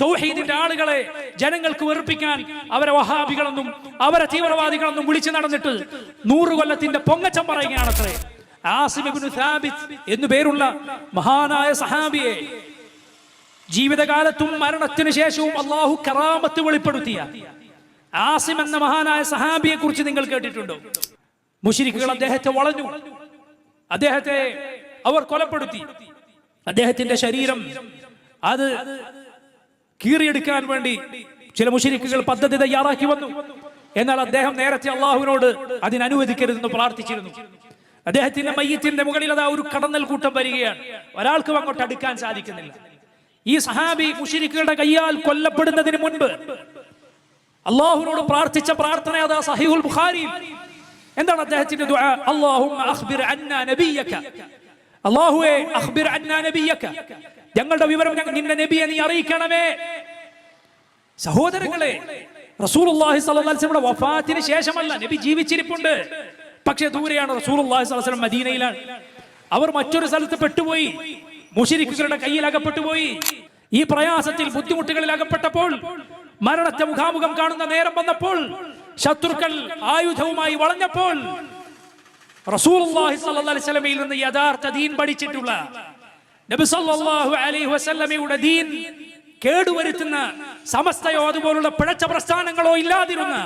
തൗഹീദിന്റെ ആളുകളെ ജനങ്ങൾക്ക് വെറുപ്പിക്കാൻ അവരെ വഹാബികളെന്നും അവരെ തീവ്രവാദികളെന്നും വിളിച്ചു നടന്നിട്ട് നൂറ് കൊല്ലത്തിന്റെ പൊങ്ങച്ചം പറയുകയാണത്രേ. ആസിം ഇബ്നു സാബിത്ത് എന്നു പേരുള്ള മഹാനായ സഹാബിയെ ജീവിതകാലത്തും മരണത്തിനു ശേഷവും അള്ളാഹു കറാമത്ത് വെളിപ്പെടുത്തിയ ആസിം എന്ന മഹാനായ സഹാബിയെ കുറിച്ച് നിങ്ങൾ കേട്ടിട്ടുണ്ടോ? മുഷിരിക്കുകൾ അദ്ദേഹത്തെ വളഞ്ഞു. അദ്ദേഹത്തെ അവർ കൊലപ്പെടുത്തി. അദ്ദേഹത്തിന്റെ ശരീരം അത് കീറിയെടുക്കാൻ വേണ്ടി ചില മുഷിരിക്കുകൾ പദ്ധതി തയ്യാറാക്കി വന്നു. എന്നാൽ അദ്ദേഹം നേരത്തെ അള്ളാഹുവിനോട് അതിനനുവദിക്കരുതെന്ന് പ്രാർത്ഥിച്ചിരുന്നു. അദ്ദേഹത്തിന്റെ മയ്യത്തിന്റെ മുകളിൽ അതാ ഒരു കടന്നൽ കൂട്ടം വരികയാണ്. ഒരാൾക്കും അങ്ങോട്ട് അടുക്കാൻ സാധിക്കുന്നില്ല. ഈ സഹാബി മുഷിരിക്കുകളുടെ കയ്യാൽ കൊല്ലപ്പെടുന്നതിന് മുൻപ് അള്ളാഹുവിനോട് പ്രാർത്ഥിച്ച പ്രാർത്ഥന അതാ സഹിഹുൽ ബുഖാരി. എന്താണ് അദ്ദേഹത്തിന്റെ ദുആ? അല്ലാഹുമ്മ ഞങ്ങളുടെ വിവരം നിന്റെ നബിയെ നീ അറിയിക്കണമേ. സഹോദരങ്ങളെ റസൂലുള്ളാഹി സ്വല്ലല്ലാഹി അലൈഹി വസല്ലം വഫാത്തിന് ശേഷമല്ല. നബി ജീവിച്ചിരിപ്പുണ്ട്. പക്ഷേ ദൂരെയാണ് റസൂലുള്ളാഹി സ്വല്ലല്ലാഹി അലൈഹി വസല്ലം മദീനയിലാണ്. അവർ മറ്റൊരു സ്ഥലത്ത് പെട്ടുപോയി. മുഷിരിക്കുകളുടെ കയ്യിൽ അകപ്പെട്ടുപോയി ഈ പ്രയാസത്തിൽ ബുദ്ധിമുട്ടുകളിൽ അകപ്പെട്ടപ്പോൾ മരണത്തെ മുഖാമുഖം കാണുന്ന നേരം വന്നപ്പോൾ ശത്രുക്കൾ ആയുധവുമായി വളഞ്ഞപ്പോൾ റസൂലുള്ളാഹി സ്വല്ലല്ലാഹി അലൈഹി വസല്ലമയിൽ നിന്ന് യഥാർത്ഥ ദീൻ പഠിച്ചിട്ടുള്ള നബി സല്ലല്ലാഹു അലൈഹി വസല്ലമയുടെ ദീൻ കേടുവരുത്തുന്ന സമസ്തയോ അതുപോലുള്ള പിഴച്ച പ്രസ്ഥാനങ്ങളോ ഇല്ലാതിരുന്ന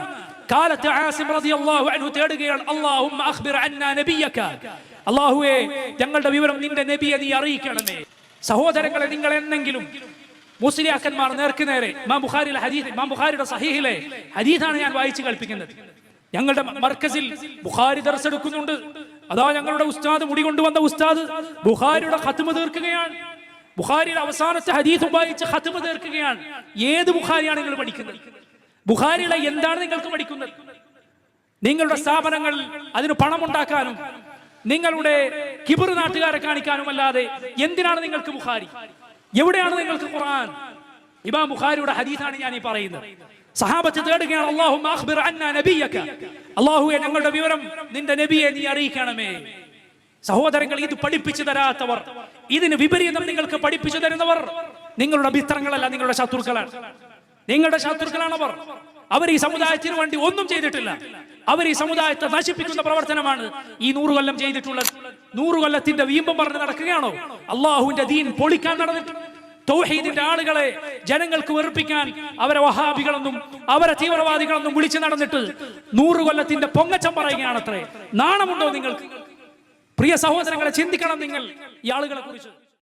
കാലത്ത് ആസിം റളിയല്ലാഹു അൻഹു തേടുകയാണ് അല്ലാഹുമ്മ അഖ്ബിർ അന്നാ നബിയക. അല്ലാഹുവേ ഞങ്ങളുടെ വിവരം നിന്റെ നബിയെ നീ അറിയിക്കണമേ. സഹോദരങ്ങളെ നിങ്ങൾ എന്നെങ്കിലും മുസ്ലിയാക്കന്മാർ നേർക്ക് നേരെ ഇമാം ബുഖാരിയിലെ ഹദീസ് ഇമാം ബുഖാരിയുടെ സഹീഹിലെ ഹദീസാണ് ഞാൻ വായിച്ചു കൽപ്പിക്കുന്നത് ഞങ്ങളുടെ മർക്കസിൽ ബുഖാരി ദർസ് എടുക്കുന്നുണ്ട്. അതാ ഞങ്ങളുടെ ഉസ്താദ് മുടി കൊണ്ടുവന്ന ഉസ്താദ്. ബുഹാരിയുടെ ഖത്മ തീർക്കുകയാണ്. ബുഹാരിയുടെ അവസാനത്തെ ഹദീസ് ഉപയോഗിച്ച് ഖത്മ തീർക്കുകയാണ്. ഏത് ബുഹാരിയാണ് നിങ്ങൾ പഠിക്കുന്നത്? ബുഹാരിയുടെ എന്താണ് നിങ്ങൾക്ക് പഠിക്കുന്നത്? നിങ്ങളുടെ സ്ഥാപനങ്ങൾ അതിന് പണമുണ്ടാക്കാനും നിങ്ങളുടെ കിബിർ നാട്ടുകാരെ കാണിക്കാനും അല്ലാതെ എന്തിനാണ് നിങ്ങൾക്ക് ബുഹാരി എവിടെയാണ് നിങ്ങൾക്ക് ഖുർആൻ? ഇമാം ബുഖാരിയുടെ ഹദീസാണ് ഞാൻ ഈ പറയുന്നത്. സഹാബത്ത് തേടുകയാണ് അല്ലാഹുമ്മ അല്ലാഹുവേ ഞങ്ങളുടെ വിവരം നിന്റെ നബിയെ നീ അറിയിക്കണമേ. സഹോദരങ്ങൾ ഇത് പഠിപ്പിച്ചു തരാത്തവർ ഇതിന് വിപരീതം നിങ്ങൾക്ക് പഠിപ്പിച്ചു തരുന്നവർ നിങ്ങളുടെ മിത്രങ്ങളല്ല നിങ്ങളുടെ ശത്രുക്കളാണ്. നിങ്ങളുടെ ശത്രുക്കളാണ് അവർ അവർ ഈ സമുദായത്തിന് വേണ്ടി ഒന്നും ചെയ്തിട്ടില്ല. അവർ ഈ സമുദായത്തെ നശിപ്പിക്കുന്ന പ്രവർത്തനമാണ് ഈ നൂറു കൊല്ലം ചെയ്തിട്ടുള്ളത്. നൂറു കൊല്ലത്തിന്റെ വീമ്പം പറഞ്ഞ് നടക്കുകയാണോ? അള്ളാഹുവിന്റെ ദീൻ പൊളിക്കാൻ നടന്നിട്ട് തൗഹീദിന്റെ ആളുകളെ ജനങ്ങൾക്ക് വെറുപ്പിക്കാൻ അവരെ വഹാബികളെന്നും അവരെ തീവ്രവാദികളെന്നും വിളിച്ചു നടന്നിട്ട് നൂറു കൊല്ലത്തിന്റെ പൊങ്ങച്ചം പറയുകയാണത്രേ. നാണമുണ്ടോ നിങ്ങൾക്ക്? പ്രിയ സഹോദരങ്ങളെ ചിന്തിക്കണം നിങ്ങൾ ഈ ആളുകളെ കുറിച്ച്.